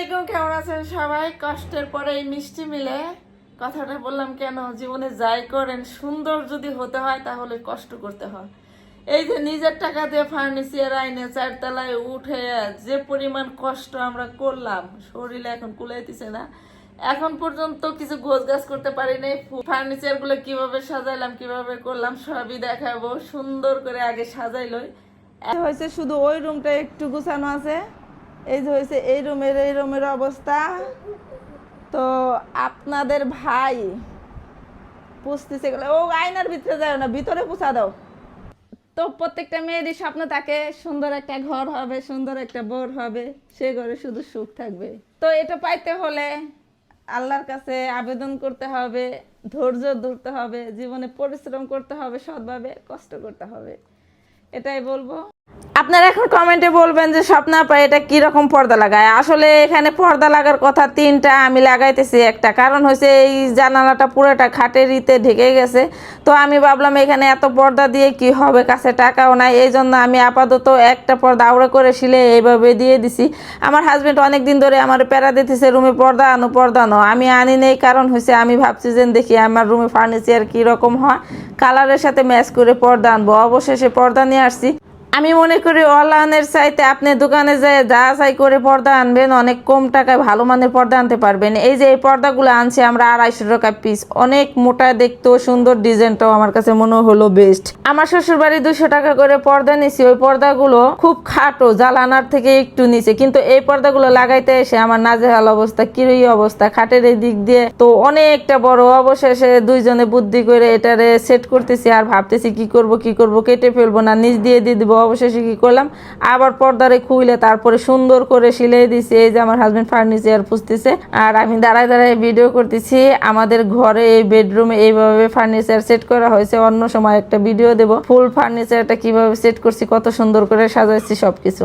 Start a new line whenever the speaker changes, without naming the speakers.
আলাইকুম, কেমন আছেন সবাই? কষ্টের পরে এই মিষ্টি মিলে কথাটা বললাম কেন? জীবনে যাই করেন, সুন্দর যদি হতে হয় তাহলে কষ্ট করতে হয়। এই যে নিজের টাকা দিয়ে ফার্নিচার আইনে চারতলায় উঠে যে পরিমাণ কষ্ট আমরা করলাম, শরীরে এখন কুলাইতেছে না। এখন পর্যন্ত কিছু গোছ গাছ করতে পারিনি। ফার্নিচারগুলো কীভাবে সাজাইলাম, কীভাবে করলাম, সবই দেখাবো। সুন্দর করে আগে সাজাইলই। হয়েছে শুধু ওই রুমটা একটু গুছানো আছে। এই যে হয়েছে, এই রুমের এই রুমের অবস্থা। তো আপনাদের ভাই পুষতেছে গেলে ও আয়নার ভিতরে যায় না, ভিতরে পুষা দাও। তো প্রত্যেকটা মেয়েরই স্বপ্ন থাকে, সুন্দর একটা ঘর হবে, সুন্দর একটা বোর হবে, সে ঘরে শুধু সুখ থাকবে। তো এটা পাইতে হলে আল্লাহর কাছে আবেদন করতে হবে, ধৈর্য ধরতে হবে, জীবনে পরিশ্রম করতে হবে, সৎভাবে কষ্ট করতে হবে। এটাই বলব। আপনারা এখন কমেন্টে বলবেন যে স্বপ্না আপা, এটা কি রকম পর্দা লাগায়? আসলে এখানে পর্দা লাগার কথা তিনটা, আমি লাগাইতেছি একটা। কারণ হচ্ছে এই জানালাটা পুরোটা খাটের ইতে ঢেকে গেছে। তো আমি ভাবলাম এখানে এত পর্দা দিয়ে কি হবে? কাছে টাকাও নাই। এই জন্য আমি আপাতত একটা পর্দা আউড়ে করে শিলে এইভাবে দিয়ে দিছি। আমার হাজবেন্ড অনেক দিন ধরে আমার প্যারা দিতেছে, রুমে পর্দা আনো পর্দা আনো। আমি আনি নেই, কারণ হচ্ছে আমি ভাবছি যে দেখি আমার রুমে ফার্নিচার কি রকম হয় কালারের সাথে ম্যাচ করে পর্দা আনব। অবশেষে পর্দা নিয়ে আসছি। আমি মনে করি অনলাইনের চাইতে আপনি দোকানে যায় যা চাই করে পর্দা আনবেন, অনেক কম টাকায় ভালো মানের পর্দা আনতে পারবেন। এই যে এই পর্দাগুলো আনছি আমরা আড়াইশো টাকা পিস অনেক মোটা দেখতেও সুন্দর, ডিজাইনটাও আমার কাছে মনে হলো বেস্ট আমার শ্বশুর বাড়ি দুশো টাকা করে পর্দা নিছি, ওই পর্দাগুলো খুব খাটো জালানার থেকে একটু নিচে। কিন্তু এই পর্দাগুলো লাগাইতে এসে আমার নাজেহাল অবস্থা, কিরই অবস্থা, খাটের এই দিক দিয়ে তো অনেকটা বড়। অবশেষে দুইজনে বুদ্ধি করে এটারে সেট করতেছি আর ভাবতেছি কি করব কি করব, কেটে ফেলব না, নিচ দিয়ে দিয়ে দিব। অবশেষে কি করলাম? আবার পর্দারে খুইলে তারপরে সুন্দর করে সিলাই দিছি। এই যে আমার হাজবেন্ড ফার্নিচার পুষতেছে আর আমি দাঁড়ায় দাঁড়ায় ভিডিও করতেছি। আমাদের ঘরে এই বেডরুমে এইভাবে ফার্নিচার সেট করা হয়েছে। অন্য সময় একটা ভিডিও দেব। ফুল ফার্নিচারটা কীভাবে সেট করছি, কত সুন্দর করে সাজাইছি সবকিছু।